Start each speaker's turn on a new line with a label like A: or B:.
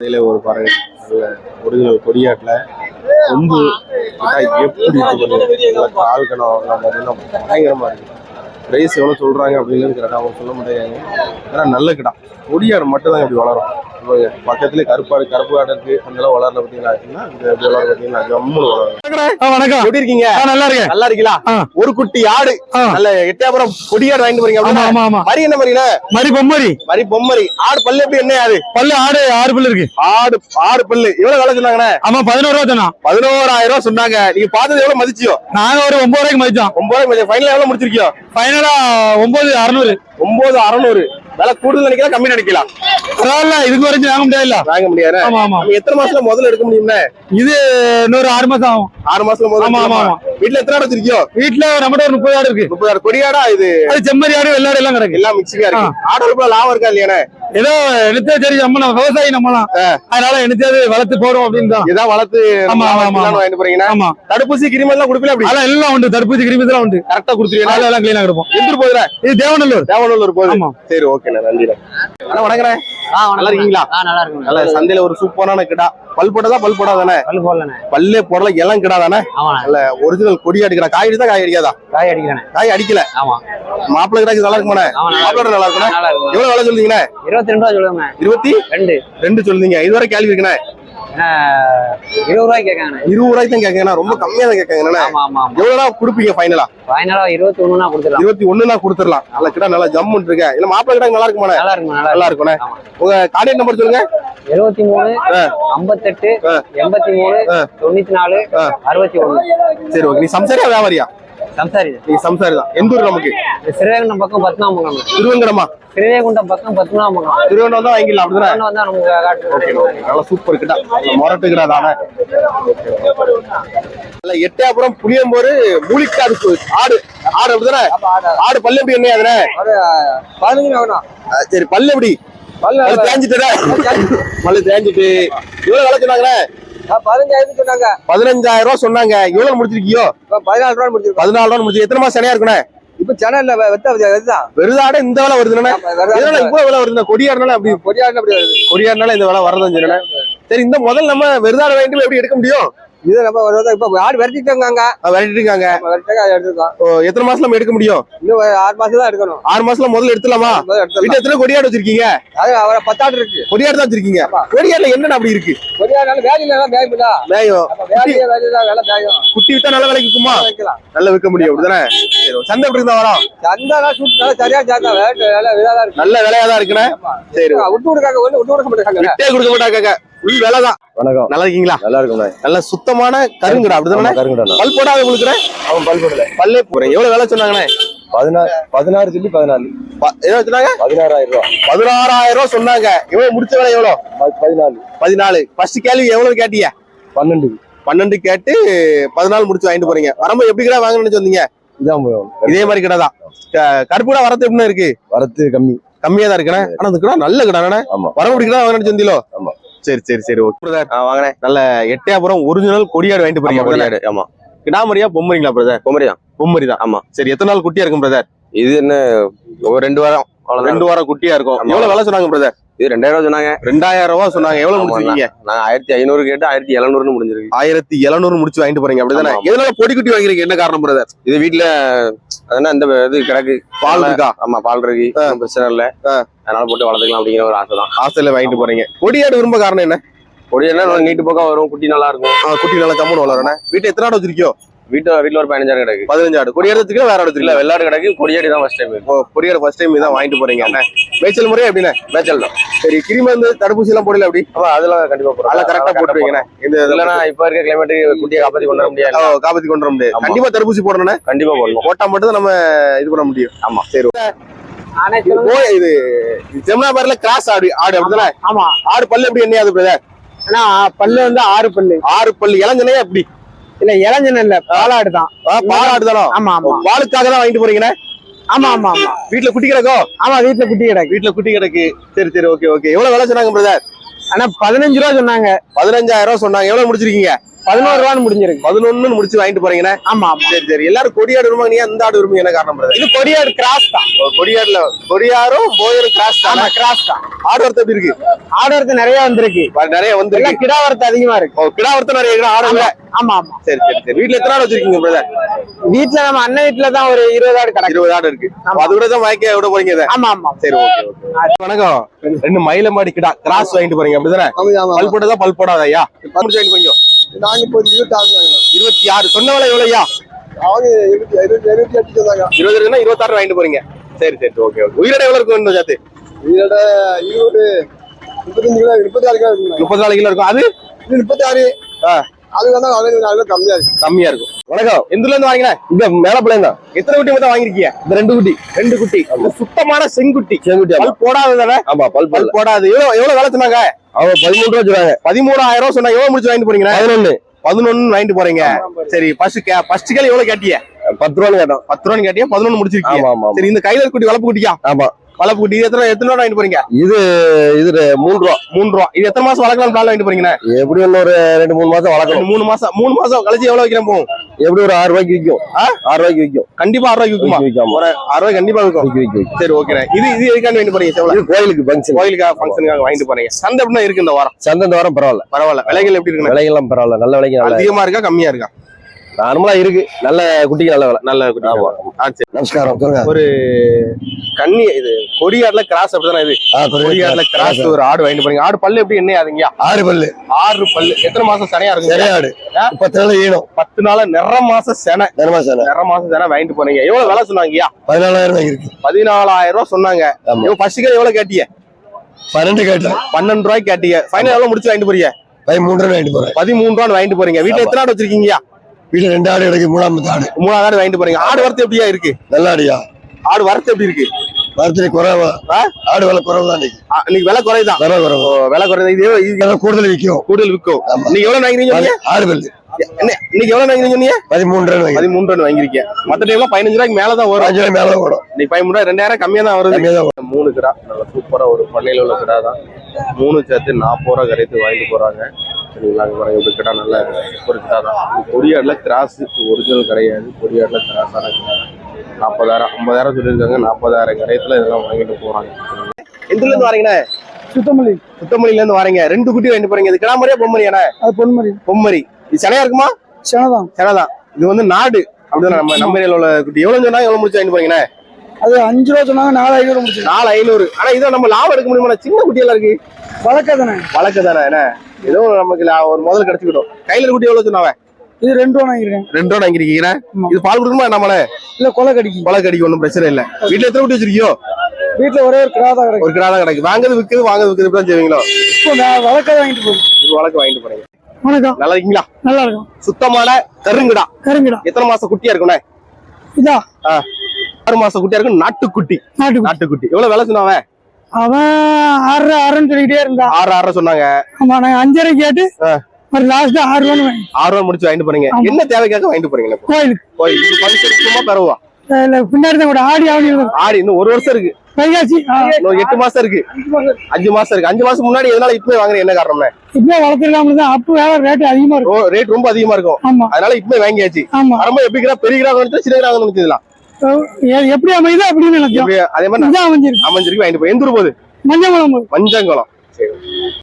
A: இதில் ஒரு பறவை நல்ல ஒரிஜினல் கொடியாட்டில் கொம்பு எப்படி இருக்கு கால் கணம் பயங்கரமா இருக்கு. பிரைஸ் எவ்வளோ சொல்கிறாங்க அப்படிங்கிறது கரெக்டாக அவங்க சொல்ல மாட்டேங்கிறாங்க. ஆனால் நல்ல கிடா. கொடியாடு மட்டும் தான் இப்படி வளரும். பக்கத்துலேயே கருப்பாடு கருப்பு ஆடு இருக்கு அதெல்லாம் வளரல பார்த்தீங்களா? ஜம்முன்னு வளரும்
B: வணக்கம்.
A: எப்படி இருக்கீங்க?
B: நல்லா இருக்கேன்.
A: நல்லா இருக்கீங்களா. ஒரு குட்டி ஆடு. நல்ல எட்டாபுரம் கொடியாடு வாங்கிட்டு போறீங்க மரி என்ன மரியில
B: மரி பொம்மரி.
A: மரி பொம்மரி. ஆடு பல்லு எப்படி என்ன ஆடு?
B: பல்லு ஆடு ஆறு பல்லு இருக்கு.
A: ஆடு ஆடு பல்லு. எவ்வளவு வேலை சொன்னாங்கண்ணே?
B: ஆமா பதினோரு ரூபா தானா
A: பதினோராயிரம் ரூபாய் சொன்னாங்க. நீங்க பார்த்தது எவ்வளவு மதிச்சியோ?
B: நாங்க ஒரு ஒன்பது ரூபாய்க்கு மதிச்சோம்.
A: ஒன்பது ஃபைனல் எவ்வளவு முடிச்சிருக்கியோ?
B: ஃபைனலா ஒன்பது அறுநூறு.
A: ஒன்பது அறநூறு. விலை கூடுதல் நினைக்கலாம் கம்மி நினைக்கலாம்
B: பரவாயில்ல இதுக்கு வரைக்கும் வாங்க முடியாதுல்ல?
A: வாங்க முடியாது
B: ஆமா ஆமா.
A: எத்தனை மாசத்துல முதல்ல எடுக்க முடியும்னே
B: இது இன்னொரு ஆறு மாசம் ஆகும்.
A: ஆறு மாசத்துல முதல்ல
B: ஆமா, ஆமா?
A: வீட்டுல எத்தனை ஆடு வச்சிருக்கியோ?
B: வீட்டுல நம்மகிட்ட ஒரு முப்பது ஆடு இருக்கு.
A: முப்பதாயிரம் கொடியாடா இது?
B: அது செம்மறி ஆடு வெள்ளாடு எல்லாம் கிடக்கு.
A: எல்லாம் மிக்சிங்கா இருக்கு. ஆடு லாபம் இருக்கா இல்லையானே?
B: ஏதோ எடுத்தே சரி நம்ம நம்ம விவசாயி நம்மலாம். அதனால எடுத்தது வளர்த்து போறோம் அப்படின்னு தான்.
A: இதான் வளர்த்து
B: ஆமா, ஆமா,
A: வாங்கிட்டு போறீங்கன்னா
B: ஆமா.
A: தடுப்பூசி கிருமி எல்லாம் கொடுப்பீங்க அப்படி?
B: அதெல்லாம் எல்லாம் உண்டு. தடுப்பூசி கிருமி எல்லாம் உண்டு
A: கரெக்டா கொடுத்துருவீங்க
B: அதெல்லாம் கிளீனா கொடுப்போம்.
A: எந்திரு போதுல
B: இது தேவநல்லூர்.
A: தேவனூர் போகுது.
B: ஆமா.
A: சரி ஓகேண்ணே. நன்றிண்ணே. அண்ணா வணக்கண்ணே.
C: ஆ
A: நல்லா இருக்கீங்களா?
C: ஆ நல்லா இருக்கும்.
A: நல்ல சந்தையில ஒரு சூப்பரான கிடா. பல் போட்டதா? பல் போடாதானே?
C: பல்லு போடலண்ணே.
A: பல்லே போடல இளம் கிடா தானே
C: ஆமாண்ணே
A: நல்ல ஒரிஜினல் கொடி அடிக்கிறா. காய் அடித்தா காய் அடிக்காதா?
C: காய் அடிக்கிறேண்ணே
A: காய் அடிக்கல.
C: ஆமா.
A: மாப்பிள்ளை கிடாக்கு நல்லா இருக்குமாண்ணே? மாப்பிள்ளை நல்லா இருக்குண்ணே
C: இருக்கும்.
A: எவ்வளவு வேலை சொல்றீங்கண்ணே?
C: இருபத்தி ரெண்டு ரூபா சொல்லுங்கண்ணே
A: இருபத்தி
C: ரெண்டு.
A: ரெண்டு சொல்லுங்க இதுவரை கேள்வி இருக்குண்ணே.
C: இருபது ரூபாய்க்கு கேட்காங்கண்ணே.
A: இருபது ரூபாய்க்கு தான் கேட்கங்கண்ணா. ரொம்ப கம்மியா தான் கேட்கங்கண்ணே.
C: ஆமா ஆமா
A: எவ்வளவு கொடுப்பீங்க ஃபைனலா
C: ஃபைனலா இருபத்தி ஒண்ணுனா கொடுத்துடலாம்.
A: இருபத்தி ஒண்ணுனா கொடுத்துடலாம். நல்ல கிடா நல்லா ஜம்முன்னு இருக்க. இல்ல மாப்பிள்ளை கிடா நல்லா இருக்குமாண்ணே?
C: நல்லா இருக்கும் நல்லா
A: நல்லா
C: இருக்கும்?
A: இருக்குண்ணே
C: ஆமா.
A: உங்க கான்டாக்ட் நம்பர் சொல்லுங்க.
C: எழுபத்தி மூணு. ஐம்பத்தெட்டு. எண்பத்தி மூணு. தொண்ணூத்தி நாலு. அறுபத்தி ஒண்ணு
A: சரி ஓகே நீ சம்சாரியா வியாபாரியா?
C: சம்சாரி
A: சம்சாரி தான். எந்த ஊர் நமக்கு?
C: சிறுவேகுண்டம் பக்கம் பத்மநாபம்
A: திருவங்கடமா
C: சிறுவேகுண்டம் பக்கம் பத்மநாபம்
A: திருவண்ணம் தான் வாங்கிடலாம் அப்படிதானே?
C: வந்தா நமக்கு
A: நல்லா சூப்பர் கிட்டா மொரட்டு கிடா தானே நல்ல எட்டயபுரம் புளியம்போரு மூலிக்காடு ஆடு. ஆடு அப்படிதானே? ஆடு பல்லு எப்படி என்ன
C: பதினஞ்சு வேணும்
A: சரி பல்லு எப்படி? பல்லு தேஞ்சிட்டு பல்லு தேஞ்சிட்டு. இவ்வளவு வேலை சொன்னாங்களே
C: பதினஞ்சாயிரம் சொன்னாங்க.
A: பதினஞ்சாயிரம் ரூபாய் சொன்னாங்க. இவ்வளவு முடிச்சிருக்கியோ
C: பதினாலு ரூபா முடிச்சிருக்கோம்
A: பதினாலு ரூபாய் முடிச்சு எத்தனை மாசம் சனியா
C: இப்ப சேனல்ல வெத்த வெத்தான்
A: வெறுதாட இந்த வேலை இதனால இவ்வளவு வேலை வருது கொடியாடுனால அப்படி
C: பொடியாடு அப்படி வருது.
A: கொடியாடுனால இந்த வேலை வரதான் சொன்னேன். சரி இந்த முதல் நம்ம வெறுதாட வாங்கிட்டு போய் எப்படி எடுக்க முடியும்?
C: இது நம்ம வருஷம் இப்ப ஆடு
A: விரட்டிட்டு இருக்காங்க.
C: எடுத்துருக்கோம்.
A: ஓ, எத்தனை மாசம் நம்ம எடுக்க முடியும்?
C: இன்னும் ஆறு மாசம் தான் எடுக்கணும்.
A: ஆறு மாசத்துல முதல்ல எடுத்துலாமா. வீட்டுல எத்தனை கொடியாடு வச்சிருக்கீங்க?
C: அது அவரை பத்தாடு இருக்கு.
A: கொடியாடு தான் வச்சிருக்கீங்க. கொடியாடுல என்னென்ன அப்படி இருக்கு?
C: பொடியாடுனால வேலையில
A: மேயம்
C: வேலை வேகும்
A: குட்டி வித்தா நல்ல விலைக்கு
C: வைக்கலாம்
A: நல்ல விற்க முடியும் அப்படிதானே? சந்தை எப்படி இருந்தா வரோம்?
C: சந்தாலாம் சூட் நல்லா சரியா இருக்கு.
A: நல்ல விலையா தான் இருக்குண்ணே. சரி
C: விட்டு கொடுக்காங்க விட்டு கொடுக்க மாட்டாங்க.
A: விட்டே கொடுக்க மாட்டாங்க ஃபுல் விலை தான்
D: வணக்கம்.
A: நல்லா இருக்கீங்களா?
D: நல்லா இருக்கும்ண்ணே
A: நல்ல சுத்தமான கருங்கடா அப்படிதானே?
D: கருங்கடா
A: பல் போடாத உங்களுக்கு
D: அவன் பல் போடல.
A: பல்லே போறேன் எவ்வளவு வேலை சொன்னாங்கண்ணே?
D: பதினாறு பதினாறு சொல்லி பதினாலு.
A: எவ்வளவு சொன்னாங்க?
D: பதினாறாயிரம் ரூபா.
A: பதினாறாயிரம் ரூபாய் சொன்னாங்க. எவ்வளவு முடிச்ச விலை எவ்வளவு
D: பதினாலு.
A: பதினாலு. ஃபர்ஸ்ட் கேள்வி எவ்வளவு கேட்டீங்க?
D: பன்னெண்டு.
A: பன்னெண்டு கேட்டு பதினாலு முடிச்சு வாங்கிட்டு போறீங்க. வரும்போது எப்படி கடை வாங்கணும்னு சொன்னீங்க
D: இதான்
A: இதே மாதிரி கடை தான். கருப்பு கடை வரது எப்படின்னு இருக்கு?
D: வரத்து கம்மி.
A: கம்மியா தான் இருக்குண்ணே. ஆனா அந்த கடை நல்ல கடை
D: ஆமா.
A: வர முடி கடை வாங்கணும்னு சொந்தீங்களோ
D: ஆமா.
A: சரி சரி சரி ஓகே வாங்கினேன் நல்ல எட்டையாபுரம் ஒரிஜினல் கொடியாடு வாங்கிட்டு போறீங்க brother.
E: ஆமா.
A: கிடாமரியா பொம்மரிங்களா பிரதர்
E: குமரி தான்.
A: பொம்மரி தான்.
E: ஆமா.
A: சரி எத்தனை நாள் குட்டியா இருக்கும் பிரதர்
E: இது என்ன ஒரு ரெண்டு வாரம்.
A: ரெண்டு வாரம் குட்டியா இருக்கும். எவ்வளவு வேலை சொன்னாங்க பிரதர்
E: இது ரெண்டாயிரம் ரூபா சொன்னாங்க.
A: ரெண்டாயிரம் ரூபாய் சொன்னாங்க. எவ்வளவு முடிச்சிருக்கீங்க?
E: நாங்க ஆயிரத்தி ஐநூறு கேட்டு ஆயிரத்தி எழுநூறுன்னு முடிஞ்சிருக்கு.
A: ஆயிரத்தி எழுநூறு முடிச்சு வாங்கிட்டு போறீங்க. அப்படிதானே. எதனால பொடி குட்டி வாங்குறீங்க என்ன காரணம் பிரதர்
E: இது வீட்டுல அதனால இந்த இது கிடக்கு.
A: பால் இருக்கா?
E: ஆமா பால் இருக்கு. பிரச்சனை இல்ல. அதனால போட்டு வளர்த்துக்கலாம் அப்படிங்கிற ஒரு ஆசை தான்.
A: ஆசையில வாங்கிட்டு போறீங்க. கொடியாடு விரும்ப காரணம் என்ன?
E: கொடி என்ன நல்லா நீட்டு போக்கா வரும் குட்டி நல்லா இருக்கும்.
A: குட்டி நல்லா ஜம்முன்னு வளரணே வீட்டு எத்தனை ஆடு வச்சிருக்கியோ?
E: வீட்டு வீட்டுல ஒரு பதினஞ்சாயிரம் கிடக்கு.
A: பதினஞ்சு ஆடு. கொடியாடு வச்சிருக்கீங்களா வேற ஆடு
E: இல்ல வெள்ளாடு கிடக்கு. கொடியாடி தான் ஃபர்ஸ்ட் டைம்
A: ஓ கொடியாடு ஃபர்ஸ்ட் டைம் இதான் வாங்கிட்டு போறீங்க. அண்ணே மேய்ச்சல் முறையா எப்படிண்ணே?
E: மேய்ச்சல் தான்.
A: சரி கிருமி வந்து தடுப்பூசி எல்லாம் போடல அப்படி?
E: ஆமா அதெல்லாம் கண்டிப்பா போடுறோம்
A: அதெல்லாம் கரெக்டா போட்டுருவீங்கண்ணே. இந்த
E: இல்லன்னா இப்ப இருக்க கிளைமேட்டுக்கு குட்டியை காப்பாத்தி கொண்டு வர முடியாது.
A: ஓ, காப்பாத்தி கொண்டு வர முடியாது.
E: ஆமா.
A: கண்டிப்பா தடுப்பூசி போடணும்ண்ணே.
E: கண்டிப்பா போடணும்.
A: போட்டா மட்டும் தான் நம்ம இது பண்ண முடியும்.
E: ஆமா.
A: சரி. இது ஓ இது ஜெமுனாபாரில கிராஸ் ஆடு ஆடு அப்படிதானே
C: ஆமா.
A: ஆடு பல்லு எப்படி என்னையாது பிரதர்
C: ஆனா பல்லு வந்து ஆறு பல்லு.
A: ஆறு பல்லு. இளஞ்சனே எப்படி?
C: இல்ல இளஞ்சன் இல்ல பாலாடு தான்.
A: ஆ, பால் ஆடு தானோ?
C: ஆமா ஆமா.
A: பாலுக்காக தான் வாங்கிட்டு போறீங்கண்ணே?
C: ஆமா ஆமா ஆமா.
A: வீட்டுல குட்டி கிடக்கோ?
C: ஆமா வீட்டுல குட்டி கிடக்கு.
A: வீட்டுல குட்டி கிடக்கு. சரி சரி ஓகே ஓகே. எவ்வளவு வேலை சொன்னாங்க பிரதர்
C: ஆனா பதினஞ்சு ரூபா சொன்னாங்க.
A: பதினஞ்சாயிரம் ரூபாய் சொன்னாங்க. எவ்வளவு முடிச்சிருக்கீங்க?
C: பதினோரு ரூபான்னு முடிஞ்சிருக்கு.
A: பதினொன்னு முடிச்சு வாங்கிட்டு போறீங்கண்ணே?
C: ஆமா ஆமா.
A: சரி சரி. எல்லாரும் கொடியாடு விரும்பாங்க நீ அந்த ஆடு விரும்புங்க என்ன காரணம் brother?
C: இது கொடியாடு கிராஸ் தான்.
A: கொடியாடுல கொடியாரும் போயரும் கிராஸ் தான்?
C: கிராஸ் தான்.
A: ஆடு வரத்து எப்படி இருக்கு?
C: ஆர்டருக்கு நிறைய வந்திருக்கு.
A: நிறைய வந்து
C: கிடா வரத்து அதிகமா இருக்கு.
A: கிடா வரத்து நிறைய ஆடு இல்ல
C: ஆமா ஆமா.
A: சரி சரி சரி. வீட்டுல எத்தனை ஆடு வச்சிருக்கீங்க பிரதர்
C: வீட்டுல நம்ம அண்ணன் வீட்டுல தான் ஒரு இருபது ஆடு கிடக்கு.
A: இருபது ஆடு இருக்கு. அது கூட தான் வாய்க்க விட போறீங்க இதை
C: ஆமா ஆமா.
A: சரி ஓகே ஓகே. வணக்கம். ரெண்டு மயில மாடி கிடா கிராஸ் வாங்கிட்டு போறீங்க அப்படிதானே? பல் போட்டதா பல் போடாத ஐயா வாங்கிட்டு போறீங்க
F: நாங்க இப்போ இருபத்தி ஆறு
A: இருபத்தி ஆறு. சொன்ன விலை எவ்வளவு ஐயா
F: அவங்க இருபத்தி இருபத்தி இருபத்தி எட்டு சொன்னாங்க
A: இருபது இருபத்தாறு வாங்கிட்டு போறீங்க. சரி சரி ஓகே ஓகே. உயிரோட எவ்வளவு இருக்கும் இந்த ஜாத்து?
F: இதோட இருபது முப்பத்தஞ்சு கிலோ முப்பத்தி ஆறு கிலோ இருக்குங்க.
A: முப்பத்தி நாலு கிலோ இருக்கும். அது?
F: இது முப்பத்தி ஆறு
A: ஆ.
F: அது வந்து கிலோ கம்மியா இருக்கு.
A: கம்மியா இருக்கும். வணக்கம். எந்த இருந்து வாங்கினேன்
D: இங்க மேலப்பாளையம் தான்.
A: எத்தனை குட்டி மொத்தம் வாங்கிருக்கீங்க
D: இந்த ரெண்டு குட்டி.
A: ரெண்டு குட்டி. சுத்தமான செங்குட்டி.
D: செங்குட்டி.
A: பல் போடாது தானே
D: ஆமா பல் பல்
A: போடாது. எவ்வளவு எவ்வளவு வேலை சொன்னாங்க?
D: அவங்க பதிமூணு ரூபா வச்சுருவாங்க
A: பதிமூணாயிரம் ரூபாய் சொன்னாங்க. எவ்வளவு முடிச்சு வாங்கிட்டு போறீங்க
D: பதினொன்னு.
A: பதினொன்னு வாங்கிட்டு போறீங்க. சரி ஃபர்ஸ்ட் ஃபர்ஸ்ட் கேள் எவ்வளவு கேட்டிய?
D: பத்து ரூபான்னு கேட்டோம்.
A: பத்து ரூபான்னு கேட்டியா? பதினொன்னு முடிச்சிருக்கீங்க. சரி இந்த கையில குட்டி வளப்பு குட்டியா?
D: ஆமா.
A: வளப்பு குட்டி. இது எத்தனை எத்தனை ரூபா வாங்கிட்டு போறீங்க?
D: இது இது மூணு ரூபா.
A: மூணு ரூபா. இது எத்தனை மாசம் வளர்க்கலாம் பிளான் வாங்கிட்டு போறீங்க
D: எப்படி இன்னொரு ரெண்டு மூணு மாசம் வளர்க்கணும்.
A: மூணு மாசம் மூணு மாசம் கழிச்சு எவ்வளவு வைக்கிறேன் போகும்
D: எப்படி ஒரு ஆறு ரூபாய்க்கு விற்கும் ஆறு ரூபாய்க்கு விற்கும்
A: கண்டிப்பா ஆறு ரூபாய்க்கு விற்குமா
D: விற்கும்.
A: ஒரு ஆறு ரூபாய் கண்டிப்பா விற்கும்
D: விற்கும்
A: சரி ஓகே இது இது எதுக்காண்டி வாங்கிட்டு போறீங்க
D: இது கோயிலுக்கு ஃபங்க்ஷன்
A: கோயிலுக்காக ஃபங்க்ஷனுக்காக வாங்கிட்டு போறீங்க. சந்தை எப்படின்னா இருக்கு இந்த வாரம்?
D: சந்தை இந்த வாரம் பரவாயில்ல.
A: பரவாயில்ல. விலைகள் எப்படி இருக்குண்ணே?
D: விலைகள்லாம் பரவாயில்ல. நல்ல நல்ல
A: அதிகமா இருக்கா கம்மியா இருக்கா?
D: நார்மலா இருக்கு. நல்ல குட்டிக்கு நல்ல விலை.
A: நல்ல குட்டி
D: நமஸ்காரம்.
A: ஒரு கன்னி இது கொடியாடுல கிராஸ் அப்படிதானே இது. கொடியாடுல கிராஸ். ஒரு ஆடு வாங்கிட்டு போறீங்க. ஆடு பல்லு எப்படி என்ன ஆகுதுங்க?
D: ஆறு பல்லு.
A: ஆறு பல்லு. எத்தனை மாசம் சனையா இருக்கும்
D: நிறையாடு பத்து நாள் ஈனும்.
A: பத்து நாள நிற மாசம் செனை.
D: தினமா சார்
A: நிற மாசம் செனை வாங்கிட்டு போறீங்க எவ்வளவு விலை சொன்னாங்கய்யா
D: பதினாலாயிரம் இருக்கு.
A: பதினாலாயிரம் ரூபாய் சொன்னாங்க. ஃபர்ஸ்ட் கிலோ எவ்வளவு கேட்டீங்க?
D: பன்னெண்டு கேட்டேன்.
A: பன்னெண்டு ரூபாய்க்கு கேட்டீங்க. ஃபைனல் எவ்வளவு முடிச்சு வாங்கிட்டு போறீங்க?
D: பதிமூணு ரூபாய் வாங்கிட்டு போறேன்.
A: பதிமூணு ரூபாய் வாங்கிட்டு போறீங்க. வீட்டுல. எத்தனை ஆடு வச்சிருக்கீங்கயா
D: வீட்டுல ரெண்டு ஆடு கிடைக்கு மூணாமத்து ஆடு.
A: மூணாவது ஆடு வாங்கிட்டு போறீங்க. ஆடு வரத்து எப்படியா இருக்கு?
D: நல்ல ஆடியா
A: ஆடு வரத்து எப்படி இருக்கு?
D: வரத்துல குறைவா? ஆடு விலை குறைவு தான் இன்னைக்கு.
A: விலை குறையுதான்
D: விலை குறைவு.
A: விலை குறையுது இது
D: கூடுதல் விற்கும்.
A: கூடுதல் விற்கும். இன்னைக்கு எவ்வளவு வாங்குறீங்க?
D: ஆறு பல்லு
A: இன்னைக்கு எவ்வளவு வாங்குறீங்க
D: பதிமூணு ரூபாய் வாங்கி
A: பதிமூணு ரூபாய் வாங்கிருக்கீங்க மத்த டைம்ல பதினஞ்சு ரூபாய்க்கு மேலதான் வரும்.
D: அஞ்சு ரூபாய் மேல ஓடும்
A: இன்னைக்கு பதிமூணு ரூபாய் ரெண்டாயிரம் கம்மியா தான் வருது.
D: தான்
A: மூணு கிடா நல்ல சூப்பரா ஒரு பண்ணையில உள்ள கிடா தான். மூணு சேர்த்து நாற்பது ரூபா கரைத்து வாங்கிட்டு போறாங்க. சரிங்களா இந்த கிடா நல்ல சூப்பர் கிடா தான் கொடியாடுல கிராஸ் ஒரிஜினல் கிடையாது கொடியாடுல கிராஸான கிடா நாற்பதாயிரம் ஐம்பதாயிரம் சொல்லியிருக்காங்க. நாற்பதாயிரம் கரையத்துல இதெல்லாம் வாங்கிட்டு போறாங்க. எதுல இருந்து வரீங்கண்ணே?
C: சுத்தமல்லி.
A: சுத்தமல்லில இருந்து வரீங்க. ரெண்டு குட்டி வாங்கிட்டு போறீங்க. இது கிடா மாதிரியா பொம்மரியாண்ணே
C: அது பொன்மரி
A: பொம்மரி இது சனையா இருக்குமா?
C: சனதான்.
A: சனைதான். இது வந்து நாடு. அப்படிதான் நம்ம நம்ம ஏரியால உள்ள குட்டி. எவ்வளவு சொன்னா எவ்வளவு முடிச்சு வாங்கிட்டு போறீங்கண்ணே?
C: அது அஞ்சு ரூபா சொன்னாங்க நாலு ஐநூறு முடிச்சு.
A: நாலு ஐநூறு. ஆனா இதை நம்ம லாபம் எடுக்க முடியுமா சின்ன குட்டியெல்லாம் இருக்கு.
C: வழக்க தானே?
A: வழக்கு தானே என்ன ஏதோ நமக்கு ஒரு முதல் கிடைச்சுக்கிட்டோம். கையில குட்டி எவ்வளவு சொன்னாவ
C: இது ரெண்டு ரூபா வாங்கிருக்கேன்
A: ரெண்டு ரூபா வாங்கிருக்கீங்க. இது பால் கொடுக்குமா நம்மள
C: இல்ல கொலை கடிக்கு.
A: கொலை கடிக்கு ஒன்றும் பிரச்சனை இல்ல. வீட்டுல எத்தனை குட்டி வச்சிருக்கியோ?
C: வீட்டுல ஒரே ஒரு கிடா தான்
A: ஒரு கிடா தான் கிடைக்கு. வாங்குறது விற்குது வாங்குறது விற்குது இப்படி தான் செய்வீங்களோ?
C: இப்போ வழக்க வாங்கிட்டு போகுது
A: இது வழக்கு வாங்கிட்டு போறீங்க.
C: வணக்கம்.
A: நல்லா இருக்கீங்களா?
C: நல்லா இருக்கும்.
A: சுத்தமான கருங்குடா.
C: கருங்கிடா.
A: எத்தனை மாசம் குட்டியா இருக்குண்ணே
C: இதா?
A: ஆறு மாசம் குட்டியா இருக்கும் நாட்டுக்குட்டி.
C: நாட்டுக்கு
A: நாட்டுக்குட்டி. எவ்வளவு விலை சொன்னாவ
C: அவன் ஆறு ஆறுன்னு சொல்லிக்கிட்டே இருந்தான்.
A: ஆறு ஆறு சொன்னாங்க.
C: ஆமா நான் அஞ்சரை கேட்டு. ஒரு லாஸ்ட் ஆறு வாங்கி
A: ஆறு ரூபா முடிச்சு வாங்கிட்டு போறீங்க. என்ன தேவைக்காக வாங்கிட்டு போறீங்க
C: கோயிலுக்கு.
A: கோயில் பரிசு சும்மா
C: இல்ல பின்னாடி தான் கூட ஆடி ஆவணி.
A: ஆடி இன்னும் ஒரு வருஷம் இருக்கு.
C: வைகாசி.
A: எட்டு மாசம் இருக்கு. அஞ்சு மாசம் இருக்கு. அஞ்சு மாசம் முன்னாடி எதனால இப்பவே வாங்குறீங்க? என்ன காரணம்னா
C: இப்படியே வளர்த்துருக்காம தான் அப்போ வேலை ரேட் அதிகமா இருக்கும்.
A: ரேட் ரொம்ப அதிகமா இருக்கும். அதனால இப்பவே வாங்கியாச்சு.
C: ஆமா.
A: வரும்போது எப்படி கிரா பெரிய கிரா வந்து சின்ன கிரா வந்து
C: எ- எப்படி அமையுதோ அப்படின்னு
A: அதே மாதிரி
C: அமைஞ்சிருக்கு.
A: அமைஞ்சிருக்கு. வாங்கிட்டு போய் எந்த ஊர் போகுது. மஞ்சங்குளம். சரி.